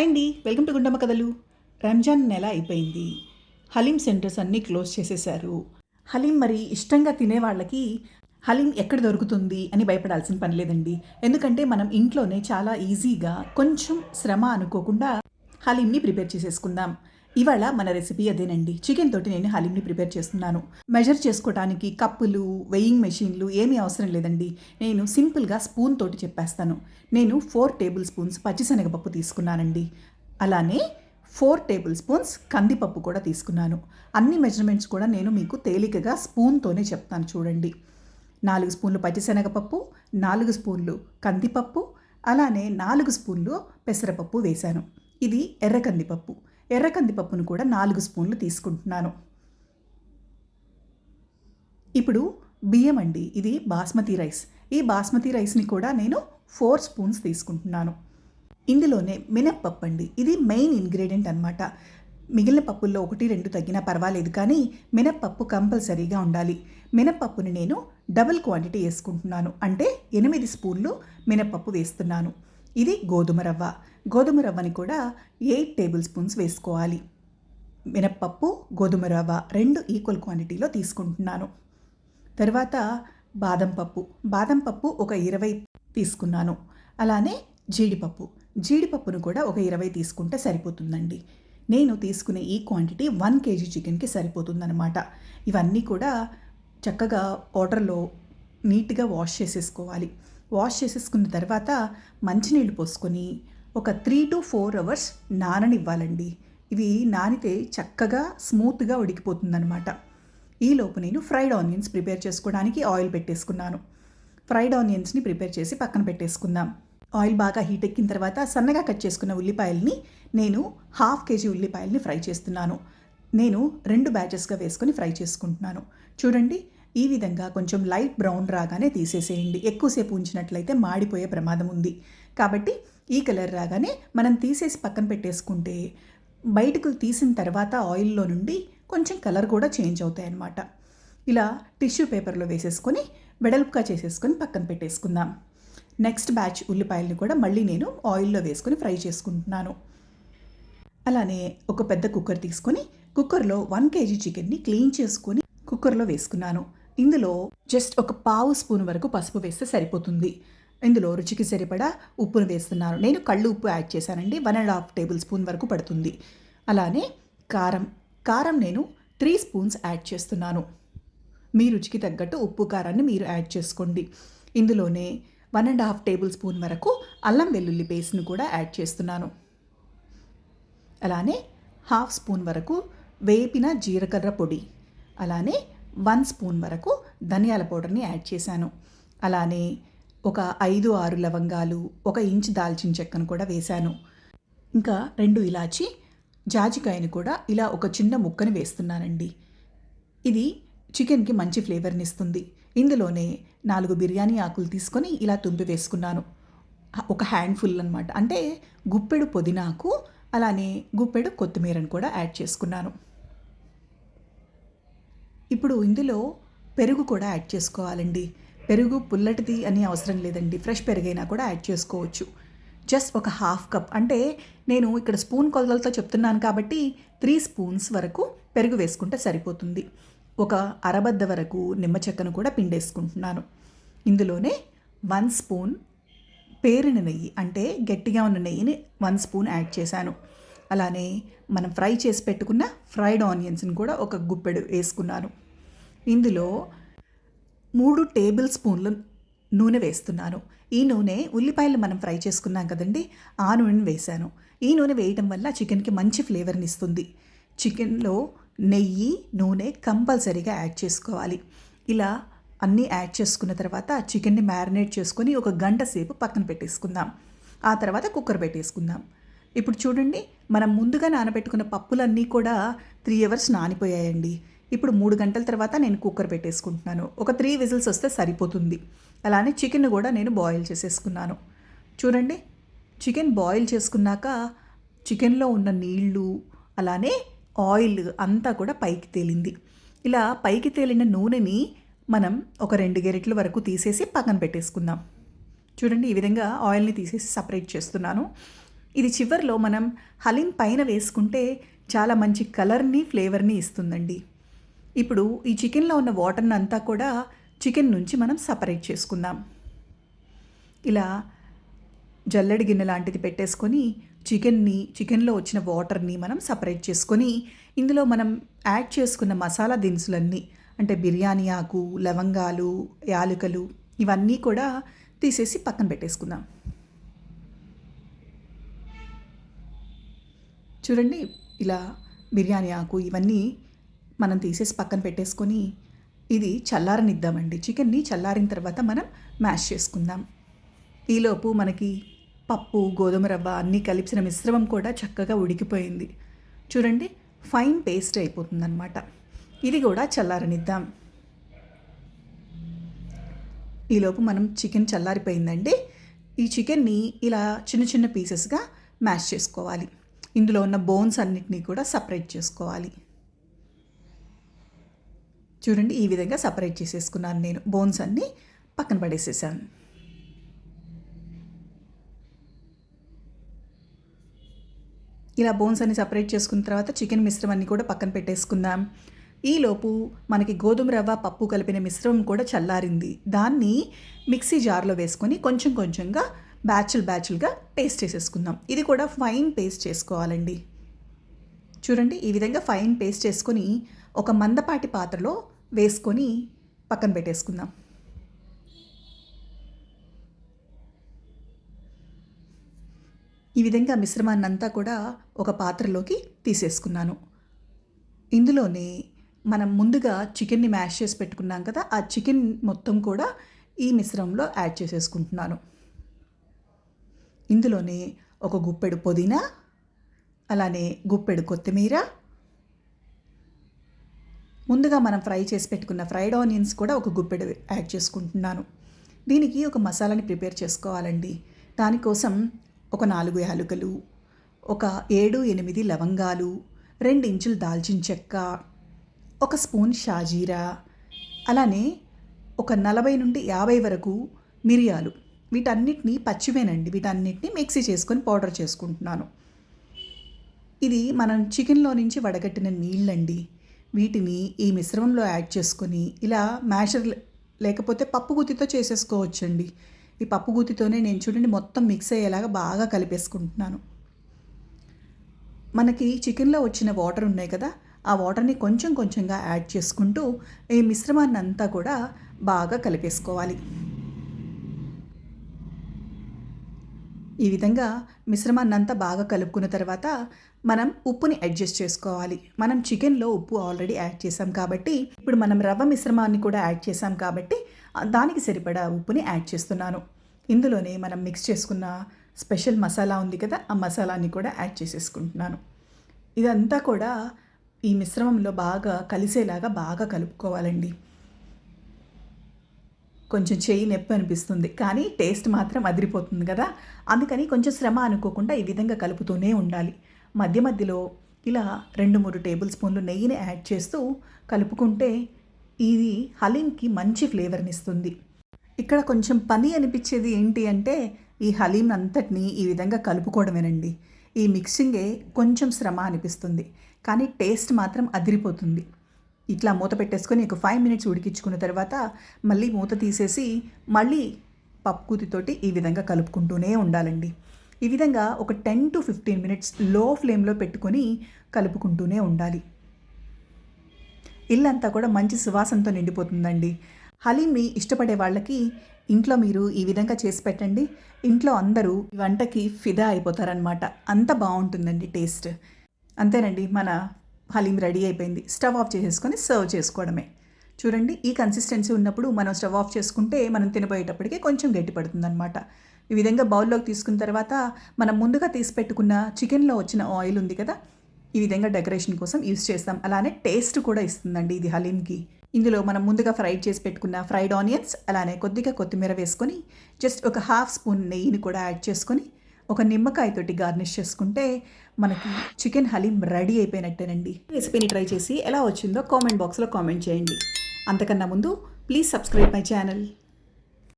Hi అండి welcome to Gundamma కథలు. రంజాన్ నెల అయిపోయింది. హలీం సెంటర్స్ అన్నీ క్లోజ్ చేసేశారు. హలీం మరి ఇష్టంగా తినే వాళ్ళకి హలీం ఎక్కడ దొరుకుతుంది అని భయపడాల్సిన పని లేదండి. ఎందుకంటే మనం ఇంట్లోనే చాలా ఈజీగా కొంచెం శ్రమ అనుకోకుండా హలీంని ప్రిపేర్ చేసేసుకుందాం. ఇవాళ మన రెసిపీ అదేనండి. చికెన్ తోటి నేను హలీంని ప్రిపేర్ చేస్తున్నాను. మెజర్ చేసుకోవడానికి కప్పులు వెయింగ్ మెషిన్లు ఏమీ అవసరం లేదండి. నేను సింపుల్గా స్పూన్ తోటి చెప్పేస్తాను. నేను ఫోర్ టేబుల్ స్పూన్స్ పచ్చిశనగపప్పు తీసుకున్నానండి. అలానే ఫోర్ టేబుల్ స్పూన్స్ కందిపప్పు కూడా తీసుకున్నాను. అన్ని మెజర్మెంట్స్ కూడా నేను మీకు తేలికగా స్పూన్తోనే చెప్తాను చూడండి. నాలుగు స్పూన్లు పచ్చిశనగపప్పు నాలుగు స్పూన్లు కందిపప్పు అలానే నాలుగు స్పూన్లు పెసరపప్పు వేశాను. ఇది ఎర్ర కందిపప్పు. ఎర్ర కందిపప్పును కూడా నాలుగు స్పూన్లు తీసుకుంటున్నాను. ఇప్పుడు బియ్యం అండి ఇది బాస్మతి రైస్. ఈ బాస్మతి రైస్ని కూడా నేను ఫోర్ స్పూన్స్ తీసుకుంటున్నాను. ఇందులోనే మినప్పప్పు అండి ఇది మెయిన్ ఇంగ్రీడియంట్ అనమాట మిగిలిన పప్పుల్లో ఒకటి రెండు తగ్గినా పర్వాలేదు కానీ మినప్పప్పు కంపల్సరీగా ఉండాలి. మినప్పప్పుని నేను డబుల్ క్వాంటిటీ వేసుకుంటున్నాను అంటే ఎనిమిది స్పూన్లు మినప్పప్పు వేస్తున్నాను. ఇది గోధుమ రవ్వ. గోధుమ రవ్వని కూడా ఎయిట్ టేబుల్ స్పూన్స్ వేసుకోవాలి. మినప్పప్పు గోధుమ రవ్వ రెండు ఈక్వల్ క్వాంటిటీలో తీసుకుంటున్నాను. తర్వాత బాదం పప్పు. బాదం పప్పు ఒక ఇరవై తీసుకున్నాను. అలానే జీడిపప్పు. జీడిపప్పును కూడా ఒక ఇరవై తీసుకుంటే సరిపోతుందండి. నేను తీసుకునే ఈ క్వాంటిటీ వన్ కేజీ చికెన్కి సరిపోతుందన్నమాట. ఇవన్నీ కూడా చక్కగా వాటర్లో నీట్గా వాష్ చేసేసుకోవాలి. వాష్ చేసేసుకున్న తర్వాత మంచినీళ్ళు పోసుకొని ఒక త్రీ టు ఫోర్ అవర్స్ నాననివ్వాలండి. ఇవి నానితే చక్కగా స్మూత్గా ఉడికిపోతుందనమాట ఈలోపు నేను ఫ్రైడ్ ఆనియన్స్ ప్రిపేర్ చేసుకోవడానికి ఆయిల్ పెట్టేసుకున్నాను. ఫ్రైడ్ ఆనియన్స్ని ప్రిపేర్ చేసి పక్కన పెట్టేసుకుందాం. ఆయిల్ బాగా హీట్ ఎక్కిన తర్వాత సన్నగా కట్ చేసుకున్న ఉల్లిపాయల్ని నేను హాఫ్ కేజీ ఉల్లిపాయల్ని ఫ్రై చేస్తున్నాను. నేను రెండు బ్యాచెస్గా వేసుకొని ఫ్రై చేసుకుంటున్నాను. చూడండి ఈ విధంగా కొంచెం లైట్ బ్రౌన్ రాగానే తీసేసేయండి. ఎక్కువసేపు ఉంచినట్లయితే మాడిపోయే ప్రమాదం ఉంది. కాబట్టి ఈ కలర్ రాగానే మనం తీసేసి పక్కన పెట్టేసుకుంటే బయటకు తీసిన తర్వాత ఆయిల్లో నుండి కొంచెం కలర్ కూడా చేంజ్ అవుతాయి అన్నమాట ఇలా టిష్యూ పేపర్లో వేసేసుకొని వెడల్పుగా చేసేసుకొని పక్కన పెట్టేసుకుందాం. నెక్స్ట్ బ్యాచ్ ఉల్లిపాయల్ని కూడా మళ్ళీ నేను ఆయిల్లో వేసుకొని ఫ్రై చేసుకుంటున్నాను. అలానే ఒక పెద్ద కుక్కర్ తీసుకొని కుక్కర్లో వన్ కేజీ చికెన్ని క్లీన్ చేసుకొని కుక్కర్లో వేసుకున్నాను. ఇందులో జస్ట్ ఒక పావు స్పూన్ వరకు పసుపు వేస్తే సరిపోతుంది. ఇందులో రుచికి సరిపడా ఉప్పును వేస్తున్నాను నేను కళ్ళు ఉప్పు యాడ్ చేశానండి. One and half tablespoon వరకు పడుతుంది. అలానే కారం. కారం నేను త్రీ స్పూన్స్ యాడ్ చేస్తున్నాను. మీ రుచికి తగ్గట్టు ఉప్పు కారాన్ని మీరు యాడ్ చేసుకోండి. ఇందులోనే one and half tablespoon వరకు అల్లం వెల్లుల్లి పేస్ట్ను కూడా యాడ్ చేస్తున్నాను. అలానే హాఫ్ స్పూన్ వరకు వేపిన జీలకర్ర పొడి. అలానే వన్ స్పూన్ వరకు ధనియాల పౌడర్ని యాడ్ చేశాను. అలానే ఒక ఐదు ఆరు లవంగాలు ఒక ఇంచ్ దాల్చిన చెక్కను కూడా వేశాను. ఇంకా రెండు ఇలాచి జాజికాయని కూడా ఇలా ఒక చిన్న ముక్కని వేస్తున్నానండి. ఇది చికెన్కి మంచి ఫ్లేవర్ని ఇస్తుంది. ఇందులోనే నాలుగు బిర్యానీ ఆకులు తీసుకొని ఇలా తుంపి వేసుకున్నాను. ఒక హ్యాండ్ఫుల్ అనమాట అంటే గుప్పెడు పుదీనాకు అలానే గుప్పెడు కొత్తిమీరను కూడా యాడ్ చేసుకున్నాను. ఇప్పుడు ఇందులో పెరుగు కూడా యాడ్ చేసుకోవాలండి. పెరుగు పుల్లటిది అని అవసరం లేదండి. ఫ్రెష్ పెరుగైనా కూడా యాడ్ చేసుకోవచ్చు. జస్ట్ ఒక హాఫ్ కప్. అంటే నేను ఇక్కడ స్పూన్ కొలతలతో చెప్తున్నాను కాబట్టి త్రీ స్పూన్స్ వరకు పెరుగు వేసుకుంటే సరిపోతుంది. ఒక అరబద్ద వరకు నిమ్మ చెక్కను కూడా పిండేసుకుంటున్నాను. ఇందులోనే వన్ స్పూన్ పేరిన నెయ్యి అంటే గట్టిగా ఉన్న నెయ్యిని వన్ స్పూన్ యాడ్ చేశాను. అలానే మనం ఫ్రై చేసి పెట్టుకున్న ఫ్రైడ్ ఆనియన్స్ని కూడా ఒక గుప్పెడు వేసుకున్నాను. ఇందులో మూడు టేబుల్ స్పూన్లు నూనె వేస్తున్నాను. ఈ నూనె ఉల్లిపాయలు మనం ఫ్రై చేసుకున్నాం కదండి ఆ నూనెని వేశాను. ఈ నూనె వేయటం వల్ల చికెన్కి మంచి ఫ్లేవర్ని ఇస్తుంది. చికెన్లో నెయ్యి నూనె కంపల్సరీగా యాడ్ చేసుకోవాలి. ఇలా అన్నీ యాడ్ చేసుకున్న తర్వాత చికెన్ని మ్యారినేట్ చేసుకొని ఒక గంట సేపు పక్కన పెట్టేసుకుందాం. ఆ తర్వాత కుక్కర్ పెట్టేసుకుందాం. ఇప్పుడు చూడండి మనం ముందుగా నానబెట్టుకున్న పప్పులన్నీ కూడా త్రీ అవర్స్ నానిపోయాయండి. ఇప్పుడు మూడు గంటల తర్వాత నేను కుక్కర్ పెట్టేసుకుంటున్నాను. ఒక త్రీ విజిల్స్ వస్తే సరిపోతుంది. అలానే చికెన్ కూడా నేను బాయిల్ చేసేసుకున్నాను. చూడండి చికెన్ బాయిల్ చేసుకున్నాక చికెన్లో ఉన్న నీళ్ళు అలానే ఆయిల్ అంతా కూడా పైకి తేలింది. ఇలా పైకి తేలిన నూనెని మనం ఒక రెండు గెరెట్ల వరకు తీసేసి పక్కన పెట్టేసుకుందాం. చూడండి ఈ విధంగా ఆయిల్ని తీసేసి సపరేట్ చేస్తున్నాను. ఇది చివర్లో మనం హలీం పైన వేసుకుంటే చాలా మంచి కలర్ని ఫ్లేవర్ని ఇస్తుందండి. ఇప్పుడు ఈ చికెన్లో ఉన్న వాటర్ని అంతా కూడా చికెన్ నుంచి మనం సపరేట్ చేసుకుందాం. ఇలా జల్లెడి గిన్నె లాంటిది పెట్టేసుకొని చికెన్ని చికెన్లో వచ్చిన వాటర్ని మనం సపరేట్ చేసుకొని ఇందులో మనం యాడ్ చేసుకున్న మసాలా దినుసులన్నీ అంటే బిర్యానీ ఆకు లవంగాలు యాలకులు ఇవన్నీ కూడా తీసేసి పక్కన పెట్టేసుకుందాం. చూడండి ఇలా బిర్యానీ ఆకు ఇవన్నీ మనం తీసేసి పక్కన పెట్టేసుకొని ఇది చల్లారనిద్దామండి. చికెన్ని చల్లారిన తర్వాత మనం మ్యాష్ చేసుకుందాం. ఈలోపు మనకి పప్పు గోధుమ రవ్వ అన్నీ కలిపిన మిశ్రమం కూడా చక్కగా ఉడికిపోయింది. చూడండి ఫైన్ పేస్ట్ అయిపోతుందన్నమాట. ఇది కూడా చల్లారనిద్దాం. ఈలోపు మనం చికెన్ చల్లారిపోయిందండి. ఈ చికెన్ని ఇలా చిన్న చిన్న పీసెస్గా మ్యాష్ చేసుకోవాలి. ఇందులో ఉన్న బోన్స్ అన్నిటినీ కూడా సపరేట్ చేసుకోవాలి. చూడండి ఈ విధంగా సపరేట్ చేసేసుకున్నాను నేను. బోన్స్ అన్నీ పక్కన పడేసేసాను. ఇలా బోన్స్ అన్ని సపరేట్ చేసుకున్న తర్వాత చికెన్ మిశ్రమాన్ని కూడా పక్కన పెట్టేసుకుందాం. ఈలోపు మనకి గోధుమ రవ్వ పప్పు కలిపిన మిశ్రమం కూడా చల్లారింది. దాన్ని మిక్సీ జార్లో వేసుకొని కొంచెం కొంచెంగా బ్యాచుల్ బ్యాచుల్గా పేస్ట్ చేసేసుకుందాం. ఇది కూడా ఫైన్ పేస్ట్ చేసుకోవాలండి. చూడండి ఈ విధంగా ఫైన్ పేస్ట్ చేసుకొని ఒక మందపాటి పాత్రలో వేసుకొని పక్కన పెట్టేసుకుందాం. ఈ విధంగా మిశ్రమాన్ని అంతా కూడా ఒక పాత్రలోకి తీసేసుకున్నాను. ఇందులోనే మనం ముందుగా చికెన్ని మ్యాష్ చేసి పెట్టుకున్నాం కదా ఆ చికెన్ మొత్తం కూడా ఈ మిశ్రమంలో యాడ్ చేసేసుకుంటున్నాను. ఇందులోనే ఒక గుప్పెడు పుదీనా అలానే గుప్పెడు కొత్తిమీర. ముందుగా మనం ఫ్రై చేసి పెట్టుకున్న ఫ్రైడ్ ఆనియన్స్ కూడా ఒక గుప్పెడు యాడ్ చేసుకుంటున్నాను. దీనికి ఒక మసాలాని ప్రిపేర్ చేసుకోవాలండి. దానికోసం ఒక నాలుగు యాలుకలు ఒక ఏడు ఎనిమిది లవంగాలు రెండు ఇంచులు దాల్చిన చెక్క ఒక స్పూన్ షాజీరా అలానే ఒక నలభై నుండి యాభై వరకు మిరియాలు. వీటన్నిటిని పచ్చివేనండి. వీటన్నిటిని మిక్సీ చేసుకొని పౌడర్ చేసుకుంటున్నాను. ఇది మనం చికెన్లో నుంచి వడగట్టిన నీళ్ళండి. వీటిని ఈ మిశ్రమంలో యాడ్ చేసుకొని ఇలా మ్యాషర్ లేకపోతే పప్పు గుత్తితో చేసేసుకోవచ్చండి. ఈ పప్పు గుత్తితోనే నేను చూడండి మొత్తం మిక్స్ అయ్యేలాగా బాగా కలిపేసుకుంటున్నాను. మనకి చికెన్లో వచ్చిన వాటర్ ఉన్నాయి కదా ఆ వాటర్ని కొంచెం కొంచెంగా యాడ్ చేసుకుంటూ ఈ మిశ్రమాన్ని అంతా కూడా బాగా కలిపేసుకోవాలి. ఈ విధంగా మిశ్రమాన్ని అంతా బాగా కలుపుకున్న తర్వాత మనం ఉప్పుని అడ్జస్ట్ చేసుకోవాలి. మనం చికెన్లో ఉప్పు ఆల్రెడీ యాడ్ చేసాం కాబట్టి ఇప్పుడు మనం రవ్వ మిశ్రమాన్ని కూడా యాడ్ చేసాం కాబట్టి దానికి సరిపడా ఉప్పుని యాడ్ చేస్తున్నాను. ఇందులోనే మనం మిక్స్ చేసుకున్న స్పెషల్ మసాలా ఉంది కదా ఆ మసాలాని కూడా యాడ్ చేసేసుకుంటున్నాను. ఇదంతా కూడా ఈ మిశ్రమంలో బాగా కలిసేలాగా బాగా కలుపుకోవాలండి. కొంచెం చేయి నొప్పి అనిపిస్తుంది. కానీ టేస్ట్ మాత్రం అదిరిపోతుంది కదా. అందుకని కొంచెం శ్రమ అనుకోకుండా ఈ విధంగా కలుపుతూనే ఉండాలి. మధ్య మధ్యలో ఇలా రెండు మూడు టేబుల్ స్పూన్లు నెయ్యిని యాడ్ చేస్తూ కలుపుకుంటే ఇది హలీంకి మంచి ఫ్లేవర్ని ఇస్తుంది. ఇక్కడ కొంచెం పని అనిపించేది ఏంటి అంటే ఈ హలీం అంతటిని ఈ విధంగా కలుపుకోవడమేనండి. ఈ మిక్సింగే కొంచెం శ్రమ అనిపిస్తుంది. కానీ టేస్ట్ మాత్రం అదిరిపోతుంది. ఇట్లా మూత పెట్టేసుకొని ఒక ఫైవ్ మినిట్స్ ఉడికించుకున్న తర్వాత మళ్ళీ మూత తీసేసి మళ్ళీ పప్పుకూతితోటి ఈ విధంగా కలుపుకుంటూనే ఉండాలండి. ఈ విధంగా ఒక టెన్ టు ఫిఫ్టీన్ మినిట్స్లో ఫ్లేమ్లో పెట్టుకొని కలుపుకుంటూనే ఉండాలి. ఇల్లంతా కూడా మంచి సువాసనతో నిండిపోతుందండి. హలీంని ఇష్టపడే వాళ్ళకి ఇంట్లో మీరు ఈ విధంగా చేసి పెట్టండి. ఇంట్లో అందరూ ఈ వంటకి ఫిదా అయిపోతారనమాట అంత బాగుంటుందండి టేస్ట్. అంతేనండి మన హలీం రెడీ అయిపోయింది. స్టవ్ ఆఫ్ చేసేసుకొని సర్వ్ చేసుకోవడమే. చూడండి ఈ కన్సిస్టెన్సీ ఉన్నప్పుడు మనం స్టవ్ ఆఫ్ చేసుకుంటే మనం తినబోయేటప్పటికే కొంచెం గట్టి పడుతుందన్నమాట. ఈ విధంగా బౌల్లోకి తీసుకున్న తర్వాత మనం ముందుగా తీసి పెట్టుకున్న చికెన్లో వచ్చిన ఆయిల్ ఉంది కదా ఈ విధంగా డెకరేషన్ కోసం యూస్ చేస్తాం. అలానే టేస్ట్ కూడా ఇస్తుందండి ఇది హలీంకి. ఇందులో మనం ముందుగా ఫ్రై చేసి పెట్టుకున్న ఫ్రైడ్ ఆనియన్స్ అలానే కొద్దిగా కొత్తిమీర వేసుకొని జస్ట్ ఒక హాఫ్ స్పూన్ నెయ్యిని కూడా యాడ్ చేసుకొని ఒక నిమ్మకాయతోటి గార్నిష్ చేసుకుంటే మనకి చికెన్ హలీం రెడీ అయిపోయినట్టేనండి. రెసిపీని ట్రై చేసి ఎలా వచ్చిందో కామెంట్ బాక్స్లో కామెంట్ చేయండి. అంతకన్నా ముందు ప్లీజ్ సబ్స్క్రైబ్ మై ఛానల్.